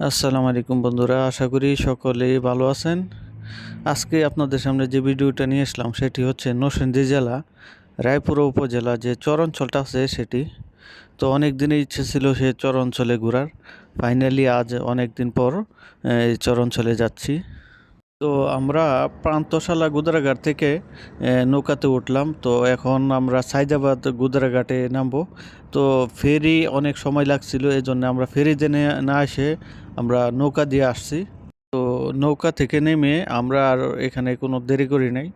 আসসালামু আলাইকুম বন্ধুরা, আশা করি সকলেই ভালো আছেন। আজকে আপনাদের সামনে যে ভিডিওটা নিয়ে আসলাম, সেটি হচ্ছে নরসিংদী জেলা, রায়পুর উপজেলা যে চর অঞ্চলটা আছে সেটি। তো অনেক দিনের ইচ্ছে ছিল সে চর অঞ্চলে ঘোরার। ফাইনালি আজ অনেক দিন পর এই চর অঞ্চলে যাচ্ছি। তো আমরা প্রান্তশালা গুদারাঘাট থেকে নৌকাতে উঠলাম। তো এখন আমরা সাইদাবাদ গুদারাঘাটে নামবো। তো ফেরি অনেক সময় লাগছিল এই জন্য আমরা ফেরিতে নে- না এসে আমরা নৌকা দিয়ে আসছি। তো নৌকা থেকে নেমে আমরা আর এখানে কোনো দেরি করি নাই।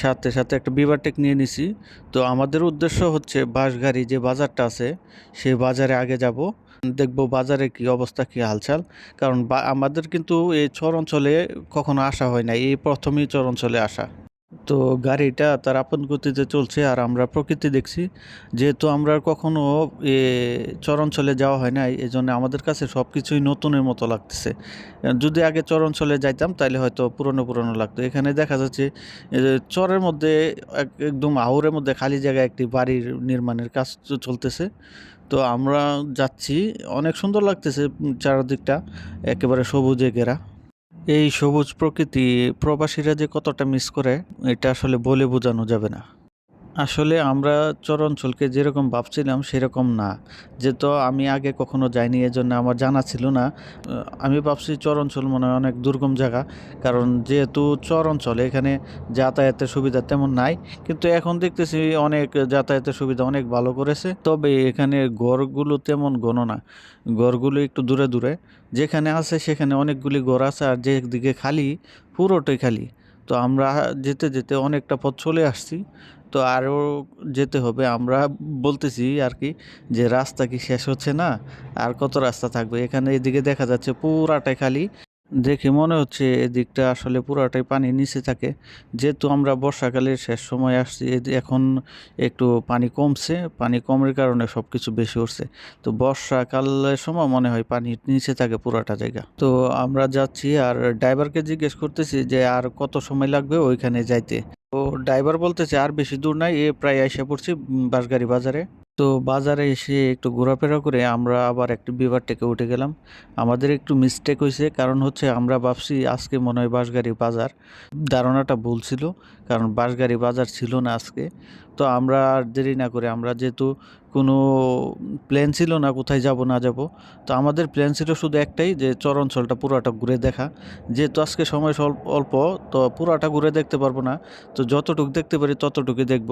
সাথে সাথে একটা বিভারটেক নিয়ে নিছি। তো আমাদের উদ্দেশ্য হচ্ছে বাঁশগাড়ি যে বাজারটা আছে, সেই বাজারে আগে যাব। দেখব বাজারে কি অবস্থা, কি হালচাল। কারণ আমাদের কিন্তু এই চর অঞ্চলে কখনো আসা হয় না এই প্রথমেই চর অঞ্চলে আসা। তো গাড়িটা তার আপন গতিতে চলছে আর আমরা প্রকৃতি দেখছি। যেহেতু আমরা কখনো এ চর অঞ্চলে যাওয়া হয় নাই এই জন্য আমাদের কাছে সব কিছুই নতুনের মতো লাগতেছে। যদি আগে চর অঞ্চলে যাইতাম তাহলে হয়তো পুরনো পুরনো লাগতো। এখানে দেখা যাচ্ছে চরের মধ্যে এক- একদম আহুরের মধ্যে খালি জায়গায় একটি বাড়ির নির্মাণের কাজ চলতেছে। তো আমরা যাচ্ছি, অনেক সুন্দর লাগতেছে চারদিকটা, একেবারে সবুজে ঘেরা। এই সবুজ প্রকৃতি প্রবাসীরা যে কতটা মিস করে এটা আসলে বলে বোঝানো যাবে না। আসলে আমরা চর অঞ্চলকে যেরকম ভাবছিলাম, সেরকম না। যেহেতু আমি আগে কখনো যাইনি, এজন্য আমার জানা ছিল না। আমি ভাবছি চর অঞ্চল মনে হয় অনেক দুর্গম জায়গা। কারণ যেহেতু চর অঞ্চলে এখানে যাতায়াতের সুবিধা তেমন নাই। কিন্তু এখন দেখতেছি অনেক যাতায়াতের সুবিধা অনেক ভালো করেছে। তবে এখানে গড়গুলো তেমন ঘন না গড়গুলো একটু দূরে দূরে। যেখানে আছে, সেখানে অনেকগুলি ঘর আছে। আর যেদিকে খালি, পুরোটাই খালি। তো আমরা যেতে যেতে অনেকটা পথ চলে আসছি। তো আরও যেতে হবে। আমরা বলতেছি আর কি যে রাস্তা কি শেষ হচ্ছে না? আর কত রাস্তা থাকবে? এখানে এদিকে দেখা যাচ্ছে পুরাটাই খালি। দেখে মনে হচ্ছে এদিকটা আসলে পুরাটাই পানি নিচে থাকে। যেহেতু আমরা বর্ষাকালের শেষ সময় আসছি এখন একটু পানি কমছে। পানি কমের কারণে সব কিছু বেশি উঠছে। তো বর্ষাকালের সময় মনে হয় পানি নিচে থাকে পুরাটা জায়গা। তো আমরা যাচ্ছি আর ড্রাইভারকে জিজ্ঞেস করতেছি যে আর কত সময় লাগবে ওইখানে যাইতে? তো ড্রাইভার বলতেছে, আর বেশি দূর নাই, এ প্রায় এসে পড়ছি বাসগাড়ি বাজারে। তো বাজারে এসে একটু ঘোরাফেরা করে আমরা আবার একটু বিভার টেকে উঠে গেলাম। আমাদের একটু মিস্টেক হয়েছে, কারণ হচ্ছে আমরা ভাবছি আজকে মনে হয় বাসগাড়ি বাজার। ধারণাটা ভুল ছিল, কারণ বাসগাড়ি বাজার ছিল না আজকে। তো আমরা আর দেরি না করে, আমরা যেহেতু কোনো প্ল্যান ছিল না কোথায় যাব, না যাব। তো আমাদের প্ল্যান ছিল শুধু একটাই যে চর অঞ্চলটা পুরাটা ঘুরে দেখা। যেহেতু আজকে সময় অল্প, তো পুরাটা ঘুরে দেখতে পারব না। তো যতটুকু দেখতে পারি ততটুকুই দেখব।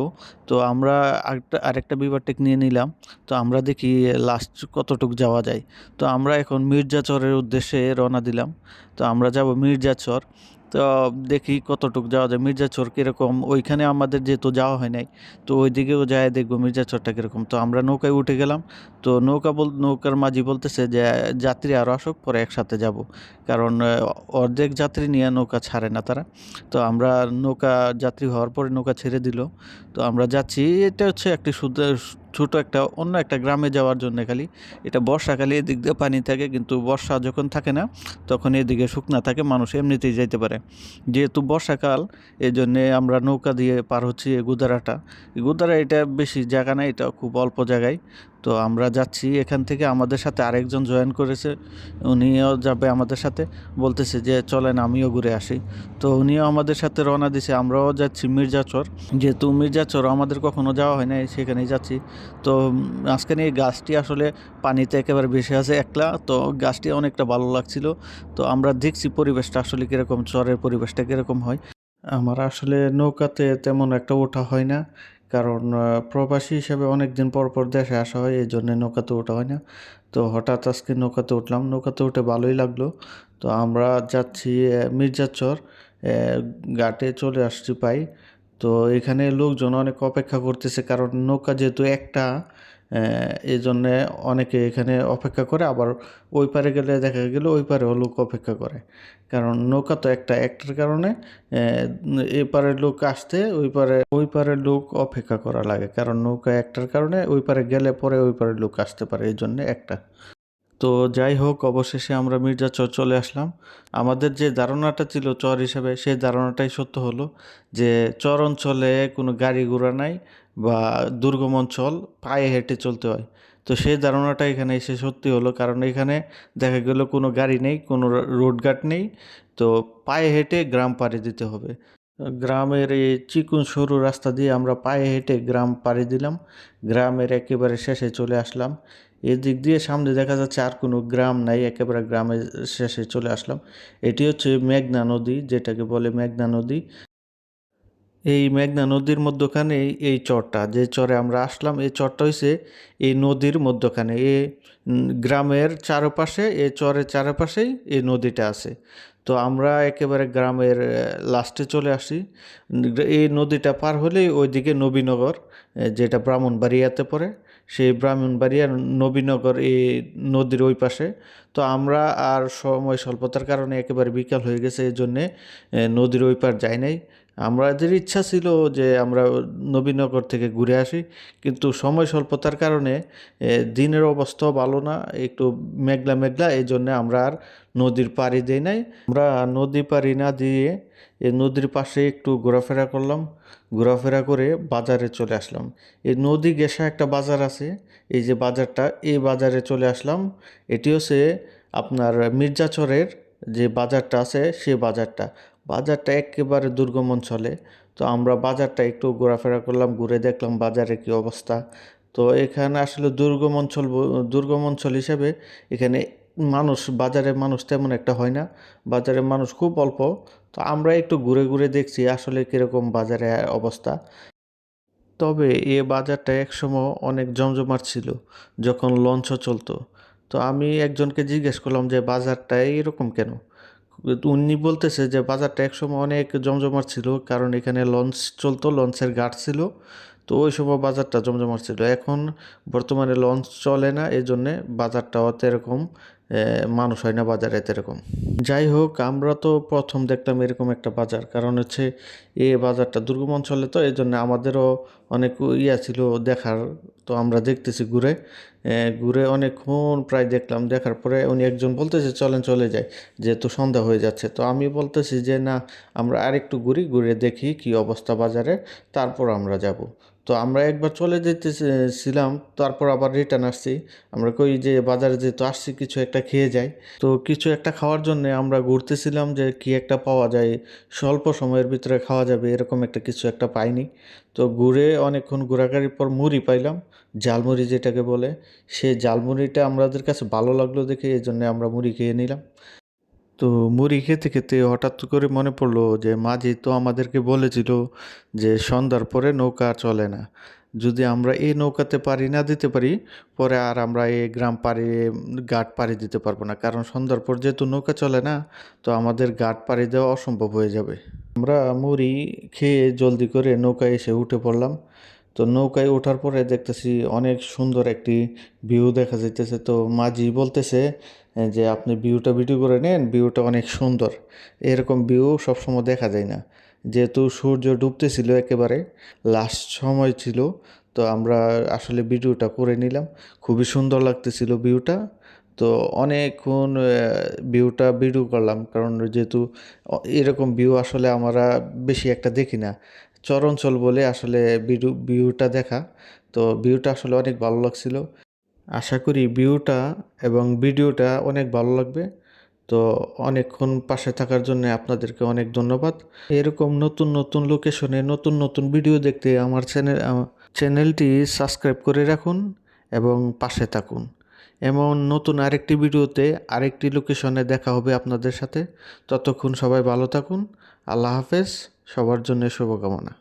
তো আমরা আরেকটা আরেকটা বিভারটেক নিয়ে নিলাম। তো আমরা দেখি লাস্ট কতটুক যাওয়া যায়। তো আমরা এখন মির্জাচরের উদ্দেশ্যে রওনা দিলাম। তো আমরা যাব মির্জাচর তো দেখি কতটুকু যাওয়া যায়। মির্জাচর কীরকম? ওইখানে আমাদের যেহেতু যাওয়া হয় নাই, তো ওইদিকেও যায় দেখব মির্জাচরটা কীরকম। তো আমরা নৌকায় উঠে গেলাম। তো নৌকা বল, নৌকার মাঝি বলতেছে যে, যাত্রী আরও আসুক, পরে একসাথে যাব। কারণ অর্ধেক যাত্রী নিয়ে নৌকা ছাড়ে না তারা। তো আমরা নৌকা যাত্রী হওয়ার পরে নৌকা ছেড়ে দিল। তো আমরা যাচ্ছি, এটা হচ্ছে একটি শুদ্ধ ছোট একটা, অন্য একটা গ্রামে যাওয়ার জন্য খালি। এটা বর্ষাকালে এদিক দিয়ে পানি থাকে, কিন্তু বর্ষা যখন থাকে না, তখন এদিকে শুকনা থাকে, মানুষ এমনিতেই যাইতে পারে। যেহেতু বর্ষাকাল এই জন্যে আমরা নৌকা দিয়ে পার হচ্ছি গুদারাটা। গুদারা এটা বেশি জায়গা না এটা খুব অল্প জায়গায়। তো আমরা যাচ্ছি এখান থেকে আমাদের সাথে আরেকজন জয়েন করেছে, উনিও যাবে আমাদের সাথে, বলতেছে যে চলেন আমিও ঘুরে আসি। তো উনিও আমাদের সাথে রওনা দিছে, আমরাও যাচ্ছি মির্জাচর। যেহেতু মির্জাচর আমাদের কখনো যাওয়া হয় না সেখানেই যাচ্ছি। তো আজকের এই গাছটি আসলে পানিতে একেবারে বেশি আছে একলা, তো গাছটি অনেকটা ভালো লাগছিল। তো আমরা দেখছি পরিবেশটা আসলে কীরকম, চরের পরিবেশটা কীরকম হয়। আমার আসলে নৌকাতে তেমন একটা ওঠা হয় না। কারণ প্রবাসী হিসেবে অনেক দিন পর পর দেশে আসা হয় এই জন্যে নৌকাতে ওঠা হয় না। তো হঠাৎ আজকে নৌকাতে উঠলাম, নৌকাতে উঠে ভালোই লাগল। তো আমরা যাচ্ছি মির্জাচর ঘাটে চলে আসছি পাই। তো এখানে লোকজন অনেক অপেক্ষা করতেছে, কারণ নৌকা যেহেতু একটা এই জন্যে অনেকে এখানে অপেক্ষা করে, আবার ওই পারে গেলে দেখা গেলে ওই পারেও লোক অপেক্ষা করে। কারণ নৌকা তো একটা একটার কারণে, এ পারের লোক আসতে, ওই পারে, ওই পারের লোক অপেক্ষা করা লাগে। কারণ নৌকা একটার কারণে, ওই পারে গেলে পরে ওই পারের লোক আসতে পারে, এই জন্যে একটা। তো যাই হোক, অবশেষে আমরা মির্জা চর চলে আসলাম। আমাদের যে ধারণাটা ছিল চর হিসেবে, সেই ধারণাটাই সত্য হলো যে, চর অঞ্চলে কোনো গাড়ি ঘোড়া নাই। বা দুর্গম অঞ্চল পায়ে হেঁটে চলতে হয়। তো সেই ধারণাটা এখানে এসে সত্যি হলো, কারণ এখানে দেখা গেল কোনো গাড়ি নেই, কোনো রোডঘাট নেই। তো পায়ে হেঁটে গ্রাম পাড়ি দিতে হবে। গ্রামের এই চিকুন সরু রাস্তা দিয়ে আমরা পায়ে হেঁটে গ্রাম পাড়ি দিলাম। গ্রামের একেবারে শেষে চলে আসলাম। এদিক দিয়ে সামনে দেখা যাচ্ছে আর কোনো গ্রাম নাই, একেবারে গ্রামের শেষে চলে আসলাম। এটি হচ্ছে মেঘনা নদী, যেটাকে বলে মেঘনা নদী। এই মেঘনা নদীর মধ্যখানে এই- এই চরটা যে চরে আমরা আসলাম এই চরটা হয়েছে এই নদীর মধ্যখানে। এ গ্রামের চারপাশে এই চরের চারপাশেই এই নদীটা আছে। তো আমরা একেবারে গ্রামের লাস্টে চলে আসি। এই নদীটা পার হলেই ওইদিকে নবীনগর এ, যেটা ব্রাহ্মণবাড়িয়াতে পড়ে। সেই ব্রাহ্মণবাড়িয়ার নবীনগর এই নদীর ওই পাশে। তো আমরা আর সময় স্বল্পতার কারণে একেবারে বিকাল হয়ে গেছে এই জন্যে নদীর ওই পার যাই নাই। আমাদের ইচ্ছা ছিল যে আমরা নবীনগর থেকে ঘুরে আসি, কিন্তু সময় স্বল্পতার কারণে দিনের অবস্থাও ভালো না, একটু মেঘলা মেঘলা, এই জন্যে আমরা আর নদীর পাড়ি দিই নাই। আমরা নদী পাড়ি না দিয়ে এই নদীর পাশে একটু ঘোরাফেরা করলাম, ঘোরাফেরা করে বাজারে চলে আসলাম। এই নদী গেসা একটা বাজার আছে, এই যে বাজারটা, এই বাজারে চলে আসলাম। এটি হচ্ছে আপনার মির্জাচরের যে বাজারটা আছে সেই বাজারটা। বাজারটা একেবারে দুর্গম অঞ্চলে। তো আমরা বাজারটা একটু ঘোরাফেরা করলাম, ঘুরে দেখলাম বাজারে কি অবস্থা। তো এখানে আসলে দুর্গম অঞ্চল দুর্গম অঞ্চল হিসেবে এখানে মানুষ, বাজারে মানুষ তেমন একটা হয় না। বাজারে মানুষ খুব অল্প। তো আমরা একটু ঘুরে ঘুরে দেখছি আসলে কীরকম বাজারে অবস্থা। তবে এ বাজারটা একসময় অনেক জমজমাট ছিল, যখন লঞ্চও চলতো। তো আমি একজনকে জিজ্ঞেস করলাম যে, বাজারটা এরকম কেন? উনি বলতেছে যে বাজারটা একসময় অনেক জমজমার ছিল, কারণ এখানে লঞ্চ চলতো, লঞ্চের গার্ড ছিল। তো ওই সময় বাজারটা জমজমার ছিল। এখন বর্তমানে লঞ্চ চলে না এই জন্যে বাজারটা অত এরকম মানুষ হয় না বাজারে এরকম যাই হোক, আমরা তো প্রথম দেখলাম এরকম একটা বাজার। কারণ হচ্ছে, এ বাজারটা দুর্গম অঞ্চলে তো এই জন্য আমাদেরও অনেক ইয়া ছিল দেখার। তো আমরা দেখতেছি ঘুরে। ঘুরে অনেকক্ষণ প্রায় দেখলাম। দেখার পরে উনি একজন বলতেছে, চলেন চলে যাই। যেহেতু সন্ধ্যা হয়ে যাচ্ছে। তো আমি বলতেছি যে, না, আমরা আরেকটু ঘুরি, ঘুরে দেখি কি অবস্থা বাজারে। তারপর আমরা যাব। তো আমরা একবার চলে যেতেছিলাম তারপর আবার রিটার্ন আসছি। আমরা কই যে বাজারে যেহেতু আসছি, কিছু একটা খেয়ে যাই। তো কিছু একটা খাওয়ার জন্য আমরা ঘুরতেছিলাম যে কি একটা পাওয়া যায়, স্বল্প সময়ের ভিতরে খাওয়া যাবে, এরকম একটা কিছু একটা পাইনি। তো ঘুরে অনেকক্ষণ ঘোরাঘুরির পর মুড়ি পাইলাম, ঝালমুড়ি যেটাকে বলে। সেই ঝালমুড়িটা আমাদের কাছে ভালো লাগল দেখে এই জন্য আমরা মুড়ি খেয়ে নিলাম। তো মুড়ি খেতে খেতে হঠাৎ করে মনে পড়ল যে, মাঝি তো আমাদেরকে বলেছিল যে, সন্ধ্যার পরে নৌকা চলে না। যদি আমরা এই নৌকাতে পারি না দিতে পারি, পরে আর আমরা এই গ্রাম পাড়ি, ঘাট পাড়ি দিতে পারব না। কারণ সন্ধ্যার পর যেহেতু নৌকা চলে না, তো আমাদের ঘাট পাড়ি দেওয়া অসম্ভব হয়ে যাবে। আমরা মুড়ি খেয়ে জলদি করে নৌকায় এসে উঠে পড়লাম। তো নৌকায় ওঠার পরে দেখতেছি অনেক সুন্দর একটি ভিউ দেখা যাইতেছে। তো মাঝি বলতেছে যে আপনি ভিউটা ভিডিও করে নেন, ভিউটা অনেক সুন্দর। এরকম ভিউ সবসময় দেখা যায় না। যেহেতু সূর্য ডুবতেছিল একেবারে লাস্ট সময় ছিল, তো আমরা আসলে ভিডিওটা করে নিলাম। খুবই সুন্দর লাগতেছিল ভিউটা। তো অনেকক্ষণ ভিউটা ভিডিও করলাম, কারণ যেহেতু এরকম ভিউ আসলে আমরা বেশি একটা দেখি না। চরঞ্চল বলে আসলে ভিডিও, ভিউটা দেখা। তো ভিউটা আসলে অনেক ভালো লাগছিল। আশা করি ভিউটা এবং ভিডিওটা অনেক ভালো লাগবে। তো অনেকক্ষণ পাশে থাকার জন্য আপনাদেরকে অনেক ধন্যবাদ। এরকম নতুন নতুন লোকেশনে নতুন নতুন ভিডিও দেখতে আমার চ্যানেল চ্যানেলটি সাবস্ক্রাইব করে রাখুন এবং পাশে থাকুন। এমন নতুন আরেকটি ভিডিওতে আরেকটি লোকেশনে দেখা হবে আপনাদের সাথে। ততক্ষণ সবাই ভালো থাকুন। আল্লাহ হাফেজ। সবার জন্য শুভকামনা।